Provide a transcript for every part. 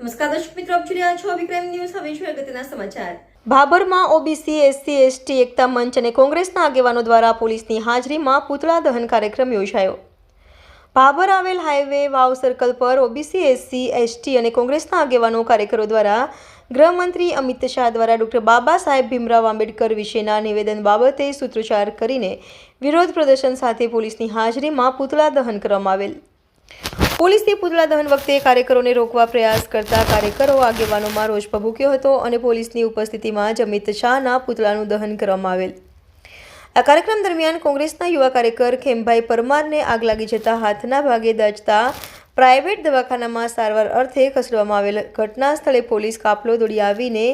નમસ્કાર દર્શક મિત્રો, આપ જોઈ રહ્યા છો વિક્રમ ન્યૂઝ. હવે જોઈએ અગત્યના સમાચાર. ભાભરમાં ઓબીસી એસસી એસટી એકતા મંચ અને કોંગ્રેસના આગેવાનો દ્વારા પોલીસની હાજરીમાં પૂતળા દહન કાર્યક્રમ યોજાયો. ભાભર આવેલ હાઈવે વાવ સર્કલ પર ઓબીસી એસસી એસટી અને કોંગ્રેસના આગેવાનો કાર્યકરો દ્વારા ગૃહમંત્રી અમિત શાહ દ્વારા ડોક્ટર બાબા સાહેબ ભીમરાવ આંબેડકર વિશેના નિવેદન બાબતે સૂત્રોચ્ચાર કરીને વિરોધ પ્રદર્શન સાથે પોલીસની હાજરીમાં પૂતળા દહન કરવામાં આવેલ. પોલીસની પૂતળા દહન વખતે કાર્યકરોને રોકવા પ્રયાસ કરતા કાર્યકરો આગેવાનોમાં રોષ ભભૂક્યો હતો અને પોલીસની ઉપસ્થિતિમાં જ અમિત શાહના પૂતળાનું દહન કરવામાં આવેલ. આ કાર્યક્રમ દરમિયાન કોંગ્રેસના યુવા કાર્યકર ખેમભાઈ પરમારને આગ લાગી જતા હાથના ભાગે દાજતા પ્રાઇવેટ દવાખાનામાં સારવાર અર્થે ખસેડવામાં આવેલ ઘટના સ્થળે પોલીસ કાફલો દોડી આવીને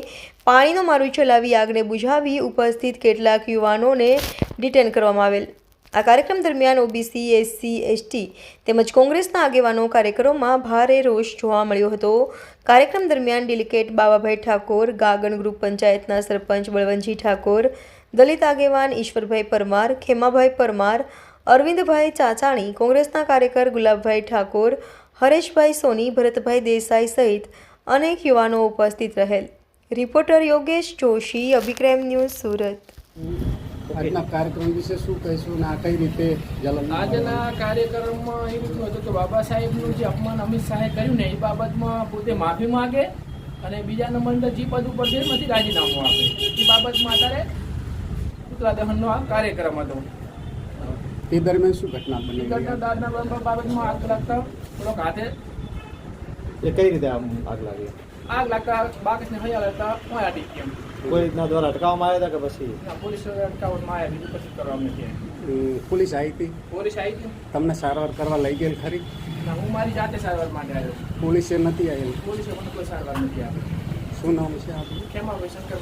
પાણીનો મારું ચલાવી આગને બુઝાવી ઉપસ્થિત કેટલાક યુવાનોને ડિટેન કરવામાં આવેલ. આ કાર્યક્રમ દરમિયાન ઓબીસી, એસસી, એસટી તેમજ કોંગ્રેસના આગેવાનો કાર્યકરોમાં ભારે રોષ જોવા મળ્યો હતો. કાર્યક્રમ દરમિયાન ડેલિકેટ બાવાભાઈ ઠાકોર, ગાગણ ગ્રુપ પંચાયતના સરપંચ બળવંતજી ઠાકોર, દલિત આગેવાન ઈશ્વરભાઈ પરમાર, ખેમાભાઈ પરમાર, અરવિંદભાઈ ચાચાણી, કોંગ્રેસના કાર્યકર ગુલાબભાઈ ઠાકોર, હરેશભાઈ સોની, ભરતભાઈ દેસાઈ સહિત અનેક યુવાનો ઉપસ્થિત રહેલ. Reporter Yogesh Joshi Abhi crime news Surat. આજના કાર્યક્રમ વિશે શું કહીશું અને આ કઈ રીતે જલન આજના કાર્યક્રમમાં એ રીતનું હતું કે બાબા સાહેબનું જે અપમાન અમિત શાહે કર્યું ને એ બાબતમાં પોતે માફી માગે અને બીજા નંબર જે પદ ઉપર છે એમાંથી રાજીનામું આપે. એ બાબતમાં અત્યારે પુતળા દહનનો આ કાર્યક્રમ હતો. તે દરમિયાન શું ઘટના બની? ઘટના દાદના બાબતમાં આગ લાગતા થોડોક હાથે. એ કઈ રીતે આમ આગ લાગી? આગ લાગતા બાકસને હૈયા લાગતા હોય અડી કેમ કોઈ રીતના દ્વારા અટકાવવામાં આવ્યા હતા કે પછી? પોલીસ અટકાવવામાં આવ્યા બીજું કશું કરવામાં નથી પોલીસ આવી હતી? પોલીસ આવી હતી? તમને સારવાર કરવા લઈ ગયેલ ખરી? હું મારી જાતે સારવાર માટે આવ્યો પોલીસે નથી આવેલ? પોલીસે મને કોઈ સારવાર નથી આપી. શું નામ છે આપનું? કેમ ભાઈ શંકર